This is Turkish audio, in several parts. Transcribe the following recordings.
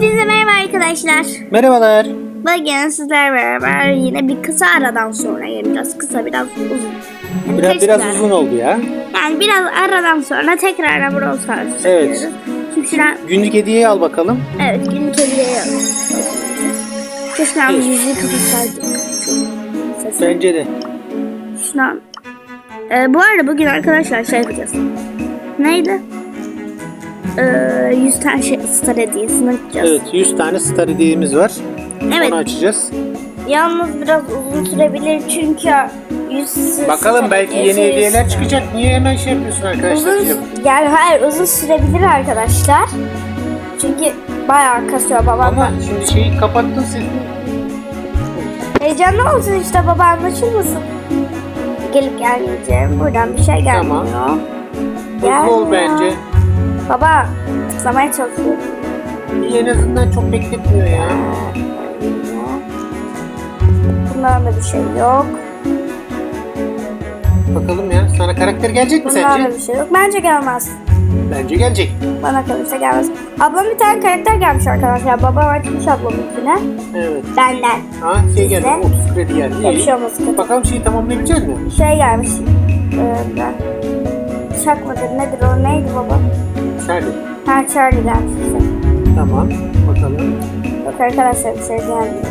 Hepinize merhaba arkadaşlar. Merhabalar. Bugün sizler beraber yine bir kısa aradan sonra yani biraz kısa biraz uzun. Yani Biraz, biraz ara? uzun oldu ya. Yani biraz aradan sonra tekrar Brawl Stars Evet. Çünkü şu an Günlük hediyeyi al bakalım. evet günlük hediye yok. Keşke Evet. yüzüğü kapatsaydık. Bence de. Şu an. Ee, bu arada bugün arkadaşlar şey yapacağız. Neydi? Ee, 100 tane şey, star hediyesini açacağız. Evet 100 tane star hediyemiz var. Evet. Onu açacağız. Yalnız biraz uzun sürebilir çünkü 100 Bakalım star belki yeni hediyesi- hediyeler çıkacak. Niye hemen şey yapıyorsun arkadaşlar? Uzun, yani hayır uzun sürebilir arkadaşlar. Çünkü bayağı kasıyor babam. Ama şimdi şeyi kapattın sen. Heyecanlı olsun işte baba anlaşılmasın. Gelip gelmeyeceğim. Buradan bir şey gelmiyor. Tamam. Hızlı ol Gelmiyor. bence. Baba tıklamaya çalışıyorum. İyi, En azından çok bekletmiyor ya. Bundan da bir şey yok. Bakalım ya. Sana karakter gelecek mi Bundan da sence? bir şey yok. Bence gelmez. Bence gelecek. Bana kalırsa gelmez. Ablam bir tane karakter gelmiş arkadaşlar. Babam açmış ablamınkine. Evet. Benden. Ha şey geldi. Size? 30 kredi geldi. İyi. şey olmaz. kötü. Bakalım şeyi tamamlayabilecek mi? Şey gelmiş. Ee, ben. Çak mıdır nedir o neydi baba? Hadi. Ha Charlie gelmiş işte. Tamam. Bakalım. Yok arkadaşlar bir şey gelmiyor.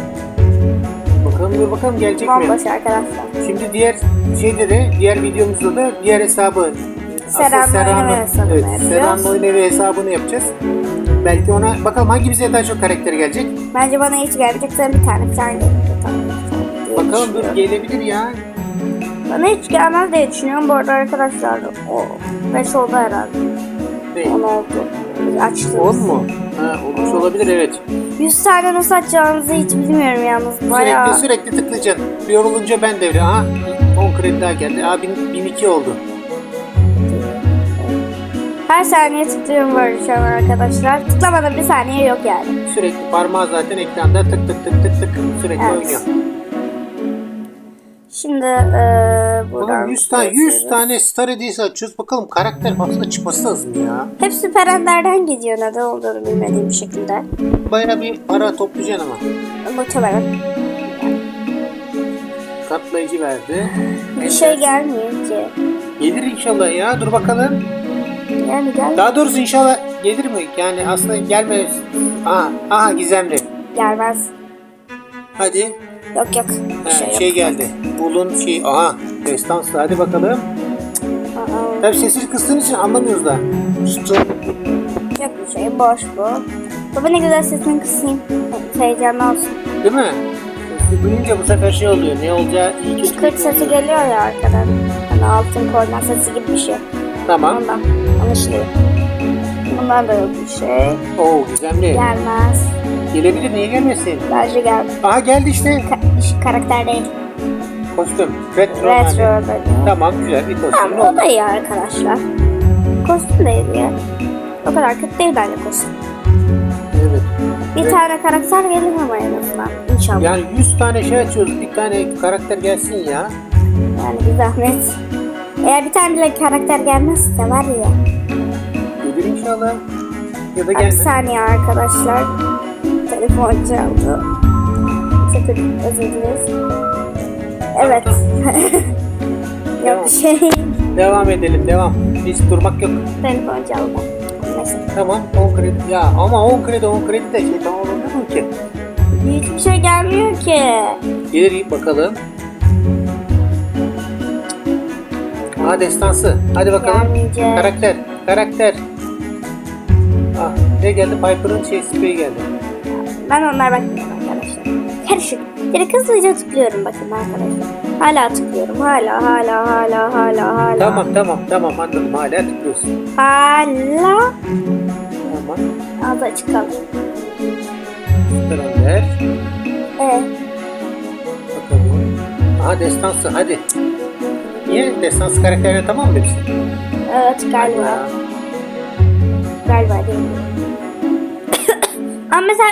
Bakalım dur bakalım gelecek mi? Bomboş arkadaşlar. Şimdi diğer şeyde de diğer videomuzda da diğer hesabı oynama Serhan'la- hesabını evet, yapacağız. Oynama hesabını yapacağız. Belki ona bakalım hangimize daha çok karakter gelecek. Bence bana hiç gelmeyecek. Sen bir tane. Bir tane, Bakalım dur gelebilir ya. Bana hiç gelmez diye düşünüyorum. Bu arada arkadaşlar o 5 oldu herhalde. Ne? 10 oldu. Açtığımız. 10 mu? Ha, olmuş olabilir evet. 100 tane nasıl açacağımızı hiç bilmiyorum yalnız. Bayağı... Sürekli sürekli tıklayacaksın. Yorulunca ben devre. Aha 10 kredi daha geldi. Aa 1000, 1002 oldu. Her saniye tıklıyorum böyle şu an arkadaşlar. Tıklamadan bir saniye yok yani. Sürekli parmağı zaten ekranda tık tık tık tık tık sürekli Evet. oynuyor. Şimdi eee buradan... Bakalım 100 tane 100 tane star hediyesi açıyoruz. Bakalım karakter aslında çıkması lazım ya. Hep süper enderden gidiyor neden olduğunu bilmediğim bir şekilde. Bayağı bir para toplayacaksın ama. Muhtemelen. Katlayıcı verdi. Bir şey gelmiyor ki. Gelir inşallah ya. Dur bakalım. Yani gel Daha doğrusu inşallah gelir mi? Yani aslında gelmez. Aha, aha gizemli. gelmez. Hadi. Yok yok. Bir Ha, şey şey, yok. geldi. Bulun şey. Aha. Destanslı. Hadi bakalım. Aa, Tabii sesini kıstığın için anlamıyoruz da. Şşt, yok bir şey boş bu. Baba ne güzel sesini kısayım. Heyecanlı olsun. Değil mi? Sesi duyunca bu sefer şey oluyor. Ne olacağı iyi kötü. Kırt sesi geliyor ya arkadan. Hani altın korna sesi gibi bir şey. Tamam. Ondan anlaşılıyor. Bundan da yok bir şey. Oo gizemli. Gelmez. Gelebilir. Niye gelmesin? Bence gel. Aha geldi işte. Ka- karakter değil. Kostüm. Retro. Retro. Tamam güzel bir kostüm. Tamam o da iyi arkadaşlar. Kostüm de iyi ya. O kadar kötü değil bence kostüm. Evet. Bir Evet. tane karakter gelir ama en azından. İnşallah. Yani 100 tane şey açıyoruz. Bir tane karakter gelsin ya. Yani bir zahmet. Eğer bir tane bile karakter gelmezse var ya. Gelir inşallah. Ya da Bir gelmez. saniye arkadaşlar. Telefon çaldı. Çok özür dileriz. Evet. yok bir şey. Devam edelim devam. Biz durmak yok. Telefon çaldı. Neyse. Tamam 10 kredi. Ya ama 10 kredi 10 kredi de şey tamam olur mu ki? Hiçbir şey gelmiyor ki. Gelir bakalım. Aa destansı. Hadi bakalım. Gelmeyecek. Karakter. Karakter. Ah ne geldi? Piper'ın şey spreyi geldi. Ben onlar bakmıyorum arkadaşlar. Karışık. Direkt hızlıca tıklıyorum bakın arkadaşlar. Hala tıklıyorum. Hala hala hala hala hala. Tamam tamam tamam anladım. Hala tıklıyorsun. Hala. Tamam. Ağzı açık kaldı. Süper Ender. Evet. Bakalım. Aha destansı hadi. Niye destansı karakterine tamam mı hepsi? Evet galiba. Galiba değil. Ama mesela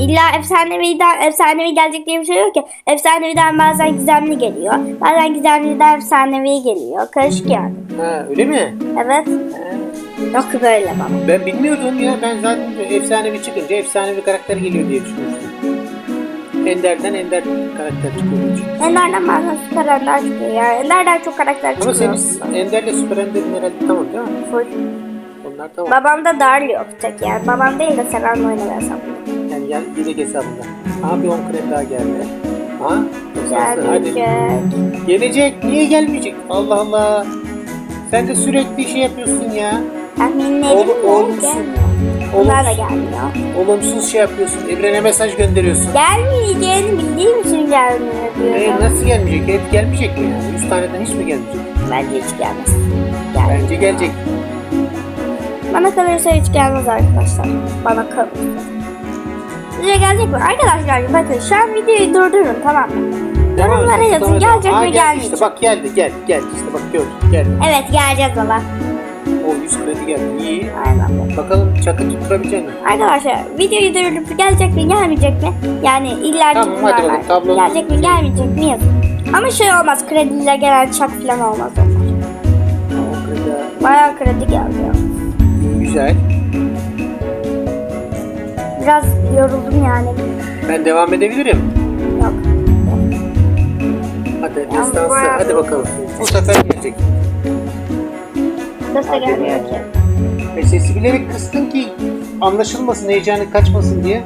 illa efsaneviden efsanevi gelecek diye bir şey yok ki. Efsaneviden bazen gizemli geliyor. Bazen gizemliden efsanevi geliyor. Karışık yani. Ha öyle mi? Evet. Ha, Yok böyle baba. Ben bilmiyordum ya. Ben zaten efsanevi çıkınca efsanevi karakter geliyor diye düşünmüştüm. Ender'den Ender karakter çıkıyor. Ender'den bazen süper Ender çıkıyor ya. Ender'den çok karakter Ama çıkıyor. senin aslında. Ender'le Süper Ender'in herhalde tamam değil mi? Full. Onlar tamam. Babamda Darl yok tek yani. Babam değil de Selen'le oynadı hesabında. Yani yan, yedek hesabında. Aha bir 10 krem daha geldi. Aha. destansı. Hadi. Gelecek. Niye gelmeyecek? Allah Allah. Sen de sürekli şey yapıyorsun ya. Tahminlerim oğlumsun. gelmiyor. Bunlar da Olumsuz, gelmiyor. olumsuz şey yapıyorsun. Evrene mesaj gönderiyorsun. Gelmeyeceğini bildiğim için gelmiyor Ee, diyorum. nasıl gelmeyecek? Hep gelmeyecek mi yani? 100 taneden hiç mi gelmeyecek? Bence hiç gelmez. Gelmiyor. Bence gelecek. Bana kalırsa hiç gelmez arkadaşlar. Bana kalırsa. Size gelecek mi? Arkadaşlar bakın şu an videoyu durdurun tamam mı? Yorumlara yazın et. gelecek Aa, mi gelmeyecek. işte bak geldi gel geldi işte bak gördün geldi. Evet geleceğiz baba. O 100 kredi geldi. İyi. Aynen. Bakalım çakı tutturabilecek mi? Arkadaşlar videoyu durdurup gelecek mi gelmeyecek mi? Yani illa Tamam, hadi bakalım, var. tablonu- Gelecek mi gelmeyecek mi yazın. Ama şey olmaz krediyle gelen çak falan olmaz onlar. Bayağı kredi geldi. güzel. Biraz yoruldum yani. Ben devam edebilirim. Yok. Hadi destansı bayağı hadi bakalım. Bu sefer gelecek. Ses de gelmiyor ki. Ve sesi bilerek kıstın ki anlaşılmasın, heyecanı kaçmasın diye.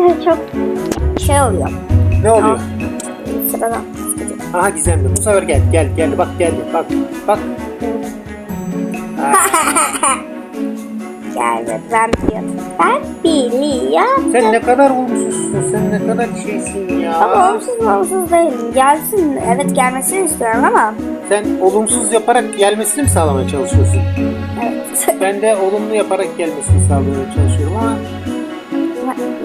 Çok şey oluyor. Ne oluyor? Sıradan. Aha gizemli. Bu sefer geldi. Geldi geldi bak geldi. Bak bak. Geldi. Ben biliyordum. Ben biliyordum. Sen ne kadar olumsuzsun. Sen ne kadar şeysin ya. Ama olumsuz olumsuz değilim. Gelsin. Evet gelmesini istiyorum ama. Sen olumsuz yaparak gelmesini mi sağlamaya çalışıyorsun? Evet. Ben de olumlu yaparak gelmesini sağlamaya çalışıyorum ama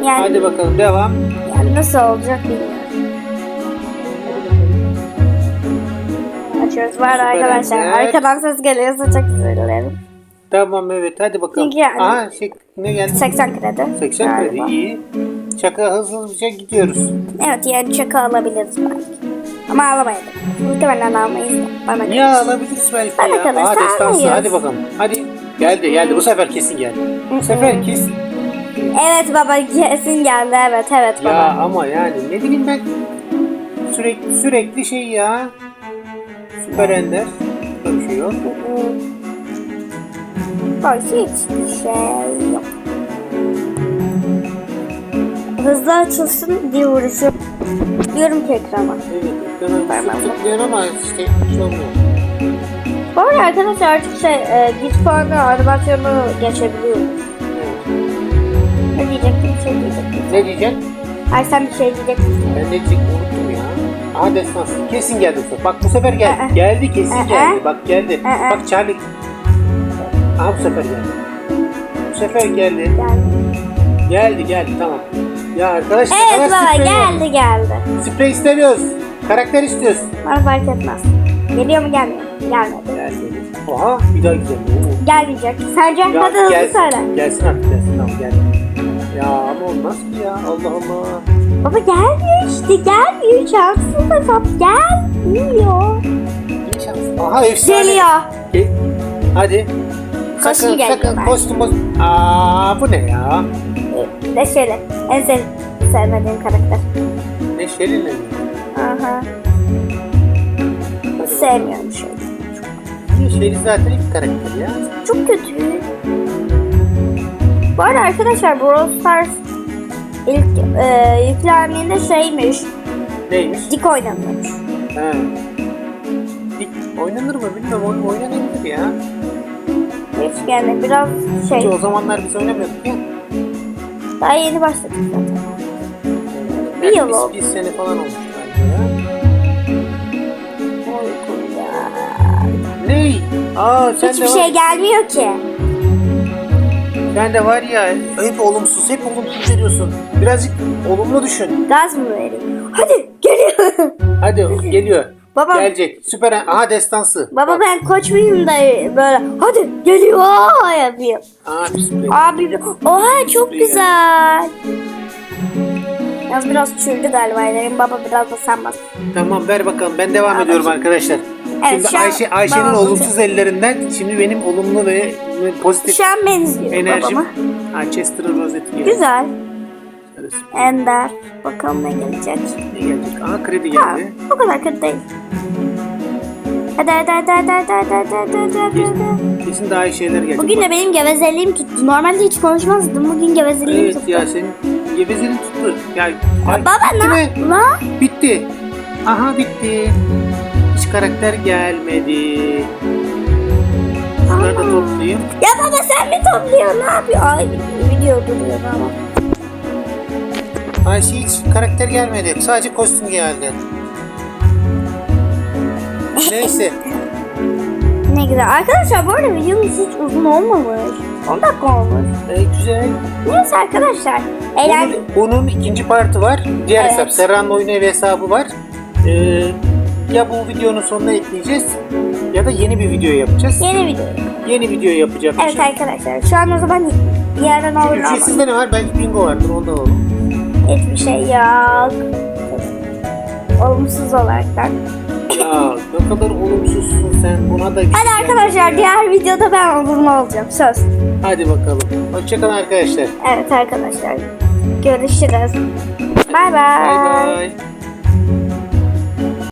yani, hadi bakalım devam. yani nasıl olacak bilmiyorum. Açıyoruz. Var arkadaşlar. Arkadan ses geliyorsa çok dilerim. Tamam evet hadi bakalım. Yani- Aha şey, ne geldi? 80 kredi. 80 kredi galiba. iyi. Çaka hızlıca gidiyoruz. Evet yani çaka alabiliriz belki. Ama alamayız. Muhtemelen almayız. Bana Niye göre. alabiliriz belki Bana ya? kalırsa Aa destansı hadi bakalım. Hadi geldi geldi bu sefer kesin geldi. Bu sefer kesin. Evet baba kesin geldi evet evet baba. Ya ama yani ne bileyim ben sürekli sürekli şey ya. Süper Ender. Böyle bir şey yok. Bak hiçbir şey yok. Hızlı açılsın diye uğraşıyorum. Diyorum ki ekrana. Ama işte. Bu arada arkadaşlar artık şey e, puanı animasyonu geçebiliyoruz. Evet. Ne diyecektim bir şey diyecektim. Ne diyeceksin? Ay sen bir şey diyecektin. Ben ne diyecektim unuttum ya. Aha destansı. Kesin geldi bu sefer. Bak bu sefer geldi. Aa. Geldi kesin Aa. geldi. Bak geldi. Bak Charlie. Aha bu sefer geldi. Bu sefer geldi. Yani. Geldi geldi tamam. Ya arkadaşlar Evet baba sprey geldi geldi. Sprey istemiyoruz. Karakter istiyoruz. Bana fark etmez. Geliyor mu gelmiyor mu? Gelmedi. Geldi. Oha bir daha. Oo. Gelmeyecek. Sence? Ya Hadi hızlı gelsin, söyle. Gelsin artık gelsin tamam geldi. Ya ama olmaz ki ya Allah Allah. Baba gelmiyor işte gelmiyor. Şanssız hesap gelmiyor. İyi şans. Aha efsane. Geliyor. Ge- Hadi. Kostüm Sakın geliyor sakın ben. kostüm boz. Aa bu ne ya? Ee, şöyle. En sev sevmediğim karakter. Neşeli mi? Aha. Sevmiyorum şöyle. Neşeli zaten ilk karakter ya. Çok kötü. Bu arada arkadaşlar Brawl Stars ilk e, yüklendiğinde şeymiş. Neymiş? Dik oynanıyormuş. Ha. İlk oynanır mı bilmiyorum. Oynanabilir ya. Hiç yani biraz şey. Ki o zamanlar biz oynamıyorduk. Daha yeni başladık zaten. Bir yıl oldu. Bir sene falan olmuş galiba ya. Ney? Aa sen Hiçbir de şey var. gelmiyor ki. Sen de var ya hep olumsuz, hep olumsuz veriyorsun. Birazcık olumlu düşün. Gaz mı vereyim? Hadi geliyor. Hadi geliyor. Baba. Gelecek. Süper. Aha destansı. Baba ben koç muyum da böyle hadi geliyor. Aa bir süper. Abi oha çok güzel. Yalnız biraz çürüdü galiba ellerim. Baba biraz da sen bas. Tamam ver bakalım. Ben devam ediyorum arkadaşlar. Evet, şimdi şu an Ayşe Ayşe'nin olumsuz ellerinden şimdi benim olumlu ve pozitif Şu an ben izliyorum enerjim. babamı. Ha, Chester'ın rozeti geldi. Güzel. Süper. Ender. Bakalım ne gelecek. Ne gelecek? Aha kredi Ha, geldi. o kadar kötü değil. Hadi hadi hadi hadi hadi hadi hadi hadi hadi hadi. Kesin, daha iyi şeyler gelecek. Bugün de benim gevezeliğim tuttu. Normalde hiç konuşmazdım. Bugün gevezeliğim Evet tuttu. ya senin gevezeliğin tuttu. Ya, ay, Baba ne? La? Bitti. Aha bitti. Hiç karakter gelmedi. Şunları da toplayayım. Ya baba sen mi topluyorsun? Ne yapıyorsun? Ay video duruyor ama. Ayşe hiç karakter gelmedi. Sadece kostüm geldi. Neyse. Ne güzel. Arkadaşlar bu arada videomuz hiç uzun olmamış. 10 dakika olmuş. E, güzel. Neyse arkadaşlar. Eğer Bunun, bunun ikinci partı var. Diğer Evet. hesap. Serra'nın oyunu evi hesabı var. Ee, ya bu videonun sonuna ekleyeceğiz ya da yeni bir video yapacağız. yeni video. Yeni video yapacağım. Evet arkadaşlar şu an o zaman yarın olur ama Ücretsizde ne var? Belki bingo vardır. Ondan alalım. Hiçbir şey yok. Olumsuz olaraktan. Ya ne kadar olumsuzsun sen. Buna da Hadi arkadaşlar diğer videoda ben olumlu olacağım. Söz. Hadi bakalım. Hoşçakalın arkadaşlar. Evet arkadaşlar. Görüşürüz. Bay Bay bay. bay.